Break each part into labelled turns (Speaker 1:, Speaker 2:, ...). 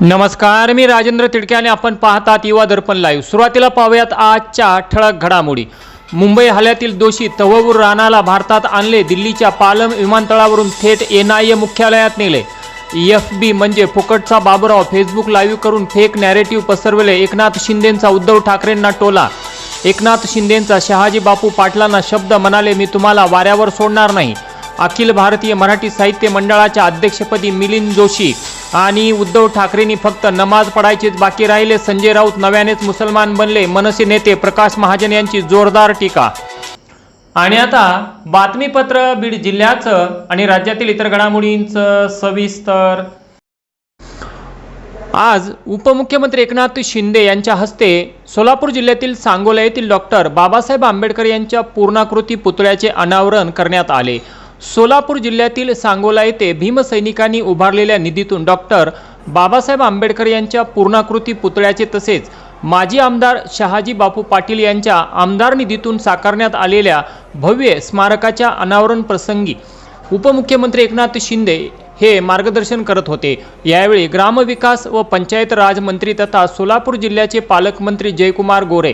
Speaker 1: नमस्कार मी राजेंद्र तिडके आणि आपण पाहतात युवा दर्पण लाईव्ह सुरुवातीला पाहूयात आजच्या ठळक घडामोडी. मुंबई हल्ल्यातील दोषी तववूर राणाला भारतात आणले दिल्लीच्या पालम विमानतळावरून थेट एन आय ए मुख्यालयात नेले. एफ बी म्हणजे फुकटचा बाबुराव फेसबुक लाईव्ह करून फेक नॅरेटिव्ह पसरवले एकनाथ शिंदेंचा उद्धव ठाकरेंना टोला. एकनाथ शिंदेंचा शहाजी बापू पाटलांना शब्द म्हणाले मी तुम्हाला वाऱ्यावर सोडणार नाही. अखिल भारतीय मराठी साहित्य मंडळाच्या अध्यक्षपदी मिलिंद जोशी आणि उद्धव ठाकरेंनी फक्त नमाज पडायचीच बाकी राहिले. संजय राऊत नव्यानेच मुसलमान बनले. मनसे नेते प्रकाश महाजन यांची जोरदार टीका. आणि आता बातमीपत्र बीड जिल्ह्याचं आणि राज्यातील इतर घडामोडींचं सविस्तर आज उपमुख्यमंत्री एकनाथ शिंदे यांच्या हस्ते सोलापूर जिल्ह्यातील सांगोला येथील डॉक्टर बाबासाहेब आंबेडकर यांच्या पूर्णाकृती पुतळ्याचे अनावरण करण्यात आले. सोलापूर जिल्ह्यातील सांगोला येथे भीमसैनिकांनी उभारलेल्या निधीतून डॉक्टर बाबासाहेब आंबेडकर यांच्या पूर्णाकृती पुतळ्याचे तसेच माजी आमदार शहाजी बापू पाटील यांच्या आमदार निधीतून साकारण्यात आलेल्या भव्य स्मारकाच्या अनावरण प्रसंगी उपमुख्यमंत्री एकनाथ शिंदे हे मार्गदर्शन करत होते. यावेळी ग्रामविकास व पंचायत राज मंत्री तथा सोलापूर जिल्ह्याचे पालकमंत्री जयकुमार गोरे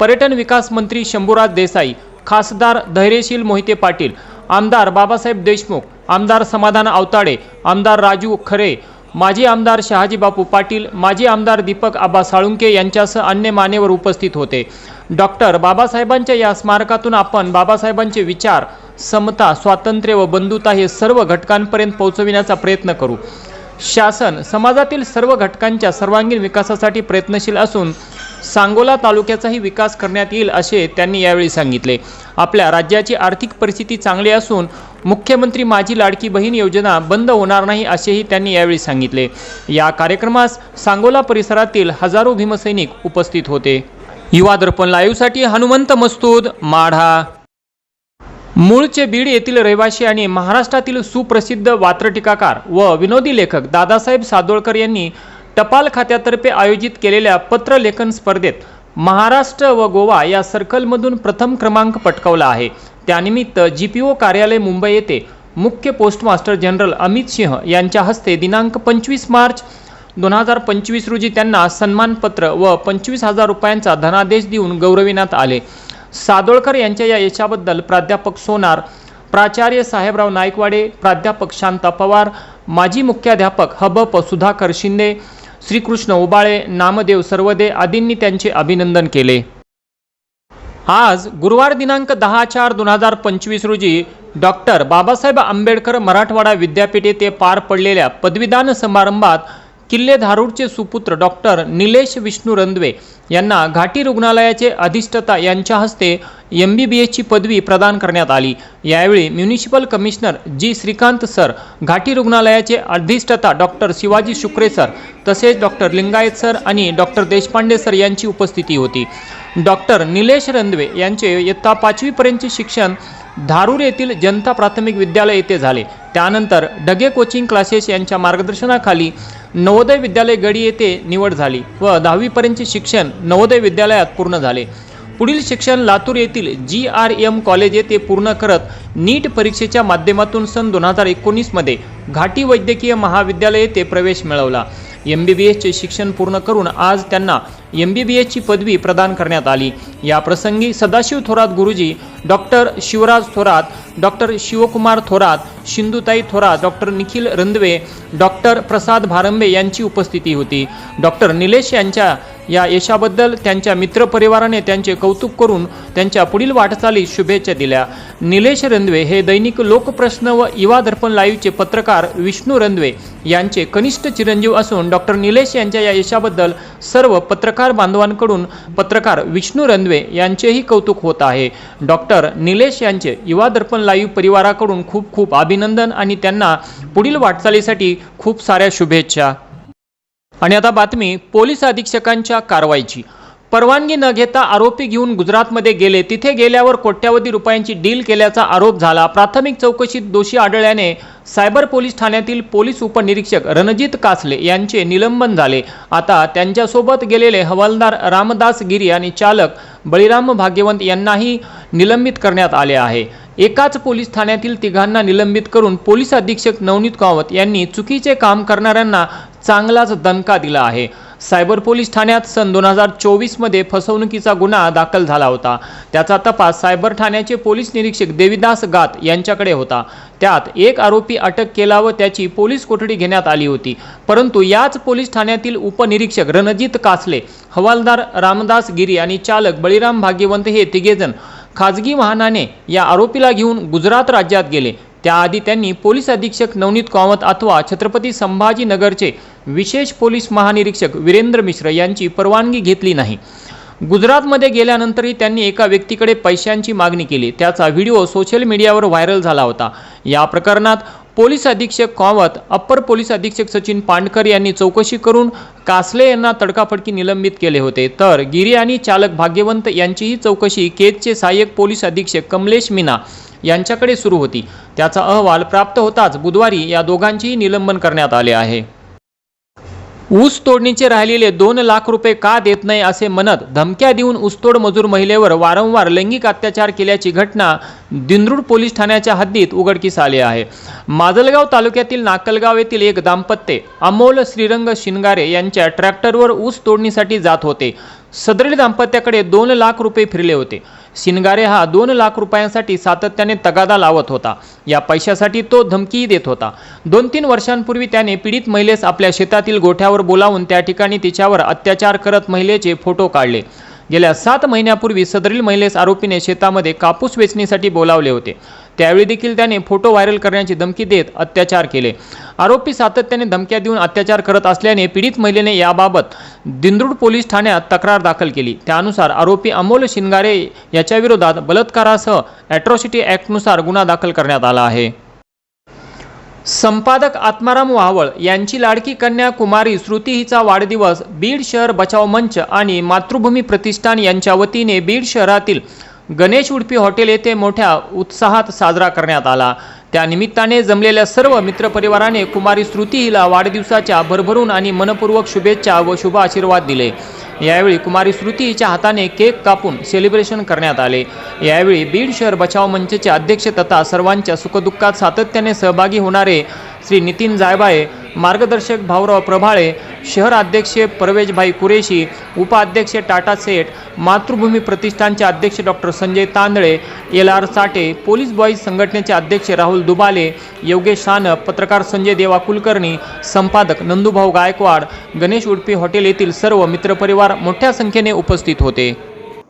Speaker 1: पर्यटन विकास मंत्री शंभूराज देसाई खासदार धैर्यशील मोहिते पाटील आमदार बाबासाहेब देशमुख आमदार समाधान आवताडे आमदार राजू खरे माजी आमदार शहाजीबापू पाटील माजी आमदार दीपक आबा साळुंके यांच्यासह अन्य मान्यवर उपस्थित होते. डॉक्टर बाबासाहेबांच्या या स्मारकातून आपण बाबासाहेबांचे विचार समता स्वातंत्र्य व बंधुता हे सर्व घटकांपर्यंत पोहोचविण्याचा प्रयत्न करू. शासन समाजातील सर्व घटकांच्या सर्वांगीण विकासासाठी प्रयत्नशील असून सांगोला तालुक्याचाही विकास करण्यात येईल असे त्यांनी यावेळी सांगितले. आपल्या राज्याची आर्थिक परिस्थिती चांगली असून मुख्यमंत्री माझी लाडकी बहीण योजना बंद होणार नाही असेही त्यांनी यावेळी सांगितले. या कार्यक्रमास सांगोला परिसरातील हजारो भीमसैनिक उपस्थित होते. युवा दर्पण लाईव्हसाठी हनुमंत मस्तूद माढा. मूळचे बीड येथील रहिवासी आणि महाराष्ट्रातील सुप्रसिद्ध वात्रटीकाकार व विनोदी लेखक दादासाहेब सादोळकर यांनी टपाल खात्यातर्फे आयोजित केलेल्या पत्रलेखन स्पर्धेत महाराष्ट्र व गोवा या सर्कलमधून प्रथम क्रमांक पटकावला आहे. त्यानिमित्त जी पी ओ कार्यालय मुंबई येथे मुख्य पोस्टमास्टर जनरल अमित सिंह यांच्या हस्ते दिनांक पंचवीस मार्च दोन हजार पंचवीस रोजी त्यांना सन्मानपत्र व पंचवीस हजार रुपयांचा धनादेश देऊन गौरविण्यात आले. सादोळकर यांच्या या यशाबद्दल प्राध्यापक सोनार प्राचार्य साहेबराव नाईकवाडे प्राध्यापक शांता पवार माजी मुख्याध्यापक हबप सुधाकर शिंदे श्रीकृष्ण उबाळे नामदेव सर्वदे आदींनी त्यांचे अभिनंदन केले. आज गुरुवार दिनांक दहा चार दोन हजार पंचवीस रोजी डॉक्टर बाबासाहेब आंबेडकर मराठवाडा विद्यापीठ येथे पार पडलेल्या पदवीदान समारंभात किल्ले धारूरचे सुपुत्र डॉक्टर निलेश विष्णू रंदवे यांना घाटी रुग्णालयाचे अधिष्ठता यांच्या हस्ते एम बी बी एसची पदवी प्रदान करण्यात आली. यावेळी municipal commissioner G Shrikant sir घाटी रुग्णालयाचे अधिष्ठता डॉक्टर शिवाजी शुक्रे सर तसेच डॉक्टर लिंगायत सर आणि डॉक्टर देशपांडे सर यांची उपस्थिती होती. डॉक्टर निलेश रंदवे यांचे इयत्ता पाचवीपर्यंतचे शिक्षण धारूर येथील जनता प्राथमिक विद्यालय येथे झाले. त्यानंतर डगे कोचिंग क्लासेस यांच्या मार्गदर्शनाखाली नवोदय विद्यालय गडी येथे निवड झाली व दहावीपर्यंतचे शिक्षण नवोदय विद्यालयात पूर्ण झाले. पुढील शिक्षण लातूर येथील जी आर एम कॉलेज येथे पूर्ण करत नीट परीक्षेच्या माध्यमातून सन दोन हजार एकोणीसमध्ये घाटी वैद्यकीय महाविद्यालय येथे प्रवेश मिळवला. एम बी बी एसचे शिक्षण पूर्ण करून आज त्यांना एम बी बी एसची पदवी प्रदान करण्यात आली. या प्रसंगी सदाशिव थोरात गुरुजी doctor Shivraj Thorat doctor Shivkumar Thorat Shindutai Thorat doctor Nikhil Randive doctor Prasad Bharambe यांची उपस्थिती होती. डॉक्टर निलेश यांच्या या यशाबद्दल त्यांच्या मित्रपरिवाराने त्यांचे कौतुक करून त्यांच्या पुढील वाटचाली शुभेच्छा दिल्या. निलेश रंदवे हे दैनिक लोकप्रश्न व युवा दर्पण लाईव्हचे पत्रकार विष्णू रंदवे यांचे कनिष्ठ चिरंजीव असून डॉक्टर निलेश यांच्या या यशाबद्दल सर्व पत्रकार बांधवांकडून पत्रकार विष्णू रंदवे यांचेही कौतुक होत आहे. डॉक्टर निलेश यांचे युवा दर्पण लाईव्ह परिवाराकडून खूप खूप अभिनंदन आणि त्यांना पुढील वाटचालीसाठी खूप साऱ्या शुभेच्छा. आणि आता बातमी पोलीस अधीक्षकांच्या कारवाईची. परवानगी न घेता आरोपी घेऊन गुजरातमध्ये गेले. तिथे गेल्यावर कोट्यावधी रुपयांची डील केल्याचा आरोप झाला. प्राथमिक चौकशीत दोषी आढळल्याने सायबर पोलीस ठाण्यातील पोलीस उपनिरीक्षक रणजित कासले यांचे निलंबन झाले. आता त्यांच्यासोबत गेलेले हवालदार रामदास गिरी आणि चालक बळीराम भाग्यवंत यांनाही निलंबित करण्यात आले आहे. एकाच पोलीस ठाण्यातील तिघांना निलंबित करून पोलीस अधीक्षक नवनीत कावत यांनी चुकीचे काम करणाऱ्यांना चांगलाच दणका दिला आहे. सायबर पोलीस ठाण्यात सन दोन हजार चोवीसमध्ये फसवणुकीचा गुन्हा दाखल झाला होता. त्याचा तपास सायबर ठाण्याचे पोलीस निरीक्षक देविदास गात यांच्याकडे होता. त्यात एक आरोपी अटक केला व त्याची पोलीस कोठडी घेण्यात आली होती. परंतु याच पोलीस ठाण्यातील उपनिरीक्षक रणजित कासले हवालदार रामदास गिरी आणि चालक बळीराम भाग्यवंत हे तिघेजण खाजगी वाहनाने या आरोपीला घेऊन गुजरात राज्यात गेले. त्याआधी त्यांनी पोलीस अधीक्षक नवनीत कामत अथवा छत्रपती संभाजीनगरचे विशेष पोलीस महानिरीक्षक वीरेंद्र मिश्र यांची परवानगी घेतली नाही. गुजरातमध्ये गेल्यानंतरही त्यांनी एका व्यक्तीकडे पैशांची मागणी केली. त्याचा व्हिडिओ सोशल मीडियावर व्हायरल झाला होता. या प्रकरणात पोलीस अधीक्षक कावत अप्पर पोलीस अधीक्षक सचिन पांडकर यांनी चौकशी करून कासले यांना तडकाफडकी निलंबित केले होते. तर गिरी आणि चालक भाग्यवंत यांचीही चौकशी. केजचे सहाय्यक पोलीस अधीक्षक कमलेश मीना यांच्याकडे सुरू होती. त्याचा अहवाल प्राप्त होताच बुधवारी या दोघांचीही निलंबन करण्यात आले आहे. ऊस तोडणीचे राहिलेले दोन लाख रुपये का देत नाही असे म्हणत धमक्या देऊन ऊसतोड मजूर महिलेवर वारंवार लैंगिक अत्याचार केल्याची घटना दिंद्रूड पोलीस ठाण्याच्या हद्दीत उघडकीस आली आहे. माजलगाव तालुक्यातील नाकलगाव येथील एक दाम्पत्य अमोल श्रीरंग शिनगारे यांच्या ट्रॅक्टरवर ऊस तोडणीसाठी जात होते. सदरील दाम्पत्याकडे दोन लाख रुपये फिरले होते. शिनगारे हा दोन लाख रुपयांसाठी सातत्याने तगादा लावत होता. या पैशासाठी तो धमकीही देत होता. दोन तीन वर्षांपूर्वी त्याने पीडित महिलेस आपल्या शेतातील गोठ्यावर बोलावून त्या ठिकाणी तिच्यावर अत्याचार करत महिलेचे फोटो काढले. गेल्या सात महिन्यापूर्वी सदरील महिलेस आरोपीने शेतामध्ये कापूस वेचणीसाठी बोलावले होते. त्यावेळी देखील त्याने फोटो व्हायरल करण्याची धमकी देत अत्याचार केले. आरोपी सातत्याने धमक्या देऊन अत्याचार करत असल्याने पीडित महिलेने याबाबत दिंद्रूड पोलीस ठाण्यात तक्रार दाखल केली. त्यानुसार आरोपी अमोल शिंगारे याच्याविरोधात बलात्कारासह ॲट्रॉसिटी ॲक्टनुसार गुन्हा दाखल करण्यात आला आहे. संपादक आत्माराम वाहवळ यांची लाडकी कन्या कुमारी श्रुती हिचा वाढदिवस बीड शहर बचाव मंच आणि मातृभूमी प्रतिष्ठान यांच्या वतीने बीड शहरातील गणेश उडपी हॉटेल येथे मोठ्या उत्साहात साजरा करण्यात आला. त्या निमित्ताने जमलेल्या सर्व मित्रपरिवाराने कुमारी श्रुती हिला वाढदिवसाच्या भरभरून आणि मनपूर्वक शुभेच्छा व शुभ आशीर्वाद दिले. यावेळी कुमारी श्रुती हिच्या हाताने केक कापून सेलिब्रेशन करण्यात आले. यावेळी बीड शहर बचाव मंचचे अध्यक्ष तथा सर्वांच्या सुखदुःखात सातत्याने सहभागी होणारे श्री नितीन जायबाये मार्गदर्शक भाऊराव प्रभाळे शहर अध्यक्ष परवेजभाई कुरेशी उपाध्यक्ष टाटा सेठ मातृभूमी प्रतिष्ठानचे अध्यक्ष doctor Sanjay Tandale L R Sathe police boys संघटनेचे अध्यक्ष राहुल दुबाले योगेश सानप पत्रकार संजय देवा कुलकर्णी संपादक नंदुभाऊ गायकवाड गणेश उडपी हॉटेल येथील सर्व मित्रपरिवार मोठ्या संख्येने उपस्थित होते.